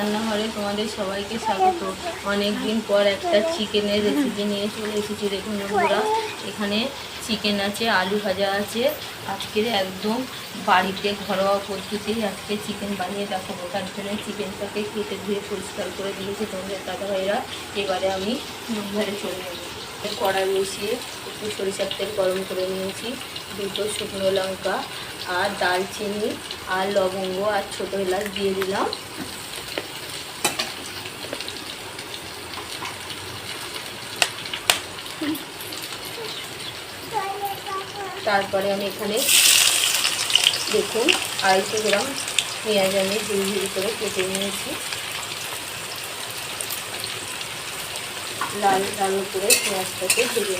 রান্নাঘরে তোমাদের সবাইকে স্বাগত। অনেক দিন পর একটা চিকেনের রেসিপি নিয়ে চলে এসেছি। দেখুন বন্ধুরা, এখানে চিকেন আছে, আলু ভাজা আছে। আজকের একদম বাড়িতে ঘরোয়া পদ্ধতি। আজকে চিকেন বানিয়ে দেখাবো। তার জন্য চিকেনটাকে কেটে ধুয়ে পরিষ্কার করে দিয়েছে তোমাদের দাদা ভাইরা এবারে আমি ঘরে চলে যাব কড়াই বসিয়ে একটু সরিষার তেল গরম করে নিয়েছি। দুটো শুকনো লঙ্কা আর দালচিনি আর লবঙ্গ আর ছোটো এলাচ দিয়ে দিলাম। তারপরে আমি এখানে দেখুন আড়াইশো গ্রাম পেঁয়াজ আমি ঝুড়ি ঝুড়ি করে কেটে নিয়েছি। লাল লাল করে পেঁয়াজটাকে ভেজে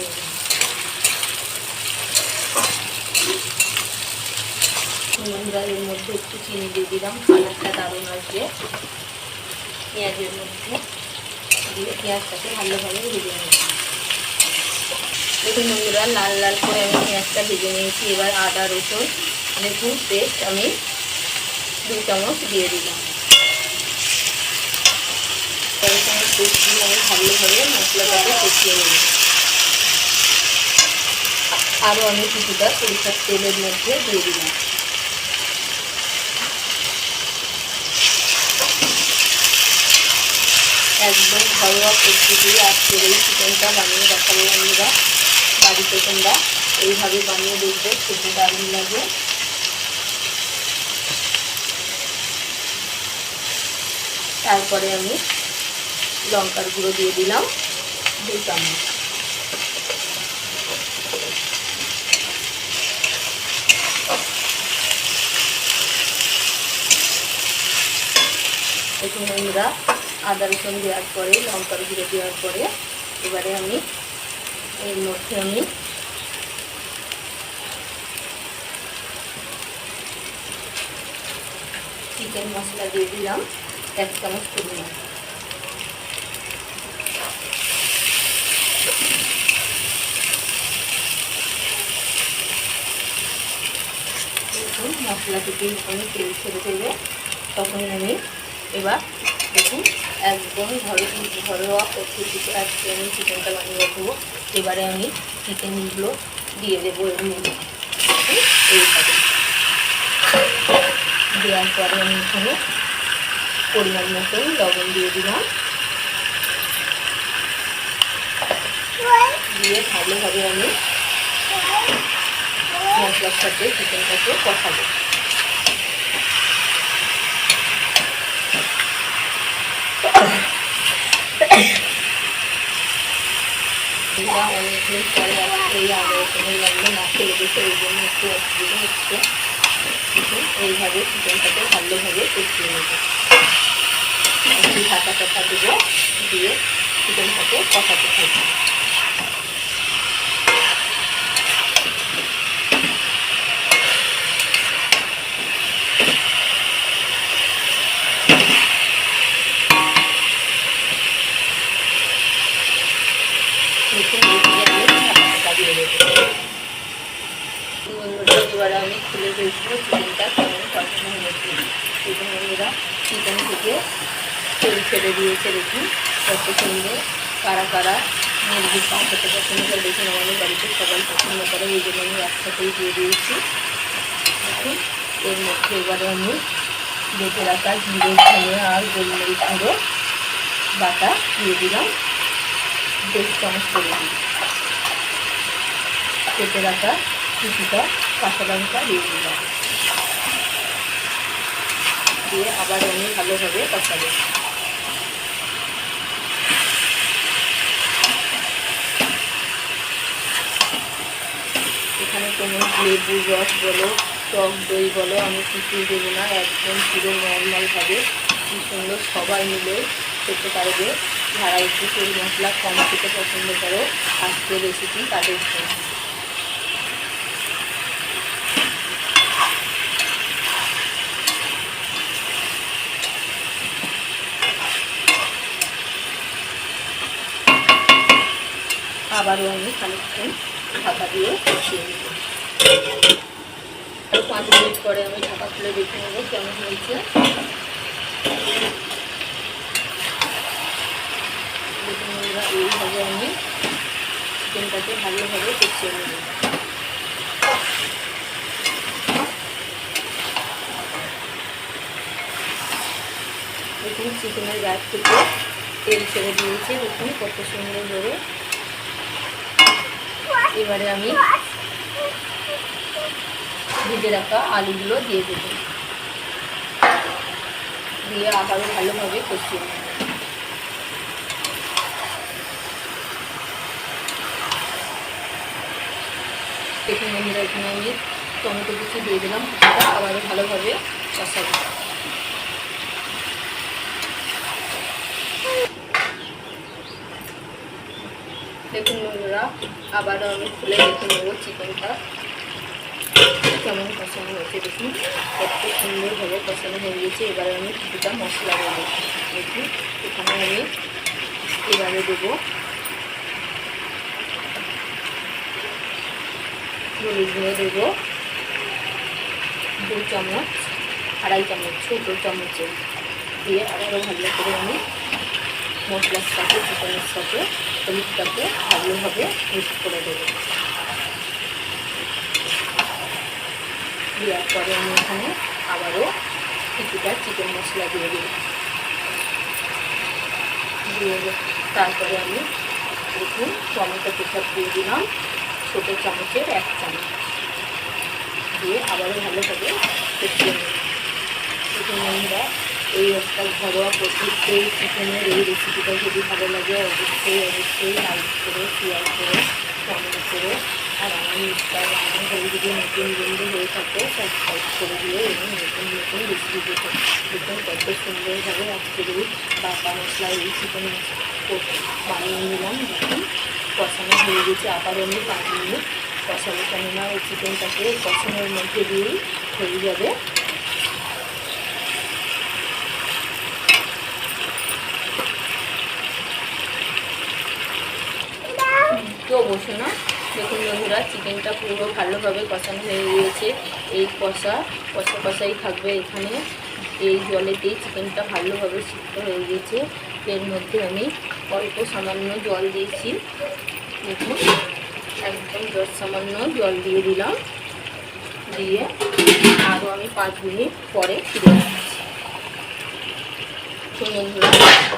বন্ধুরা এর মধ্যে একটু চিনি দিয়ে দিলাম, কালারটা দারুণ আসবে। পেঁয়াজের মধ্যে দিয়ে পেঁয়াজটাকে ভালোভাবে ভেজে নেব দেখুন বন্ধুরা লাল লাল করে আমি পেঁয়াজটা ভেজে নিয়েছি, এবার আদা, রসুন দেখুন পেস্ট আমি দু চামচ দিয়ে দিলাম। দিয়ে আমি কিছুটা সরিষার তেলের মধ্যে দিয়ে দিলাম। একদম ঘরোয়া পদ্ধতি আজকের এই চিকেনটা বানিয়ে দেখাবো বন্ধুরা বাড়িতে তোমরা এইভাবে বানিয়ে দেখবে, খেতে দারুণ লাগে। তারপরে আমি লঙ্কার গুঁড়ো দিয়ে দিলাম দু চামচ। দেখুন বন্ধুরা আদা রসুন দেওয়ার পরে, লঙ্কার গুঁড়ো দেওয়ার পরে, এবারে আমি এর মধ্যে আমি চিকেন মশলা দিয়ে দিলাম। এক চামচ দেখুন মশলা থেকে আমি তেল ছেড়ে দেবে, তখন আমি এবার দেখুন, একদম ঘরে ঘরোয়া পদ্ধতিতে আজকে আমি চিকেনটা বানিয়ে রাখব এবারে আমি চিকেনগুলো দিয়ে দেবো এর মধ্যে এইভাবে দেওয়ার পরে আমি এখানে পরিমাণ মতন লবণ দিয়ে দিলাম। দিয়ে ভালোভাবে আমি মশলার সাথে চিকেনটাকে কষাবো। এই জন্য একটু অসুবিধা হচ্ছে এইভাবে চিকেনটাকে ভালোভাবে কষিয়ে নেব। একটু ঢাকা টাকা দেবো দিয়ে চিকেনটাকে কষাতে থাকব দেখুন এইভাবে আমি ঢাকা টাকা দিয়ে দেবো বন্ধুরা এবারে দেখব চিকেনটা কেমন কষানো হয়েছে দেখুন বন্ধুরা চিকেন থেকে তেল ছেড়ে দিয়েছে দেখুন, কত সুন্দর। কারা কারা মুরগির খেতে পছন্দ করে দেখুন, আমাদের বাড়িতে সবাই পছন্দ করে, এই জন্য আমি একসাথেই দিয়ে দিয়েছি। দেখুন, এর মধ্যে এবারে আমি বেটে রাখা জিরে, ধনে, আর গোলমরিচ গুঁড়ো বাটা দিয়ে দিলাম। দেড় চামচ করে দিই কেটে রাখা কিছুটা কাঁচা লঙ্কা দিয়ে দিলাম। দিয়ে আবার আমি ভালোভাবে কষাবো। এখানে কোনো লেবু, রস বলো, টক দই বলো, আমি কিছুই দেবো না। একদম পুরো নর্মালভাবে কি সুন্দর সবাই মিলে খেতে পারবে। যারা একটু তেল মশলা কম খেতে পছন্দ করো, আজকের রেসিপি তাদের জন্য। আবারও আমি খানিকক্ষণ ঢাকা দিয়ে বসিয়ে নেব পাঁচ মিনিট পরে আমি ঢাকা খুলে দেখে নেব কেমন হয়েছে। এইভাবে আমি চিকেনটাকে ভালোভাবে কষিয়ে নেব। দেখুন, চিকেনের গাছ থেকে তেল ছেড়ে দিয়েছে। দেখুন, কত সুন্দর ধরে এবারে আমি ভেজে রাখা আলুগুলো দিয়ে দেব। দিয়ে আবারও ভালোভাবে কষিয়ে নেব। দেখুন বন্ধুরা, এখানে আমি টমেটো কুচি দিয়ে দিলাম আবারও ভালোভাবে কষাবো। দেখুন বন্ধুরা, আবারও আমি খুলে দেখে নেব চিকেনটা। কেমন কষানো হয়েছে দেখুন, কত সুন্দরভাবে কষানো হয়ে গেছে এবারে আমি কিছুটা মশলা দেবো। দেখুন, এখানে আমি এবারে দেবো হলুদ গুঁড়ো দেবো, দু চামচ, আড়াই চামচ, ছোটো চামচে দিয়ে আবারও ভালো করে আমি মশলার সাথে চিকেনের সাথে হলুদটাকে ভালোভাবে মিক্স করে দেবো দেওয়ার পরে আমি এখানে আবারও কিছুটা চিকেন মশলা দিয়ে দিই দিয়ে তারপরে আমি দেখুন টমেটো কেচাপ দিয়ে দিলাম, ছোটো চামচের এক চামচ। দিয়ে আবারও ভালোভাবে দেখুন বন্ধুরা এই একটা ঘরোয়া পদ্ধতিতে চিকেনের এই রেসিপিটা যদি ভালো লাগে, অবশ্যই অবশ্যই লাইক করে শেয়ার করে কমেন্ট করে, আর আমার ঘরে যদি নতুন বন্ধু হয়ে থাকে সাবস্ক্রাইব করে দিয়ে এবং নতুন নতুন রেসিপি দেখে। দেখুন কত সুন্দরভাবে আজকের এই বাটা মশলা এই চিকেন বানিয়ে নিলাম। দেখুন, কষানো হয়ে গেছে। আবার আমি পাঁচ মিনিট কষানো কেননা ওই চিকেনটাকে কষানোর মধ্যে দিয়েই হয়ে যাবে তো বসে না। দেখুন বন্ধুরা চিকেনটা পুরো ভালোভাবে কষানো হয়ে গিয়েছে। এই কষা কষা কষাই থাকবে এখানে। এই জলেতেই চিকেনটা ভালোভাবে সিদ্ধ হয়ে গেছে এর মধ্যে আমি অল্প সামান্য জল দিয়েছি। দেখুন, একদম দশ সামান্য জল দিয়ে দিলাম। দিয়ে আরও আমি পাঁচ মিনিট পরে ফিরে আসছি। তো বন্ধুরা,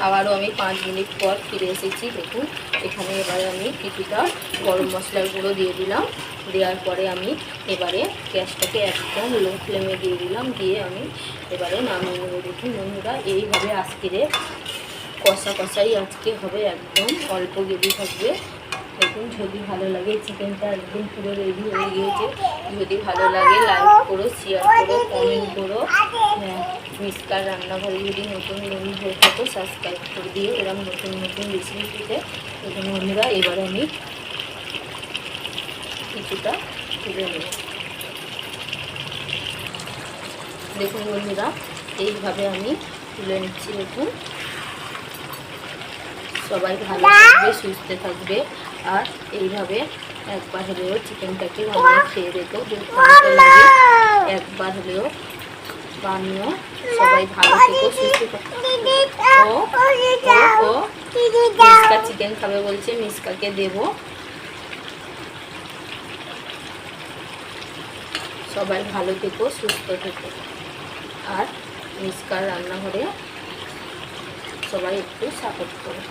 আবারও আমি পাঁচ মিনিট পর ফিরে এসেছি। দেখুন, এখানে এবারে আমি কিছুটা গরম মশলার গুঁড়ো দিয়ে দিলাম। দেওয়ার পরে আমি এবারে গ্যাসটাকে একদম লো ফ্লেমে দিয়ে দিলাম। দিয়ে আমি এবারে নামিয়ে নেব। দেখুন বন্ধুরা, এইভাবে আজকের কষা কষাই আজকে হবে। একদম অল্প গেবি থাকবে। দেখুন যদি ভালো লাগে চিকেনটা একদম পুরো রেডি হয়ে গিয়েছে। যদি ভালো লাগে লাইক করো শেয়ার করো কমেন্ট করো। হ্যাঁ মিসকার রান্নাঘরে যদি নতুন বন্ধু হয়ে থাকো সাবস্ক্রাইব করে দিও। এরকম নতুন নতুন রেসিপি পেতে দেখুন বন্ধুরা এবার আমি কিছুটা তুলে নেব। দেখুন বন্ধুরা, এইভাবে আমি তুলে নিচ্ছি। দেখুন, সবাই ভালো থাকবে, সুস্থ থাকবে। আর এইভাবে একবার হলেও চিকেনটাকে বানিয়ে খেয়ে দেখো লাগে। একবার হলেও বানিয়ে সবাই ভালো থেকো সুস্থ ও মিসকা চিকেন খাবে বলছে মিসকাকে দেব। সবাই ভালো থেকো সুস্থ থেকো। আর মিসকার রান্নাঘরে সবাই একটু সাপোর্ট করো।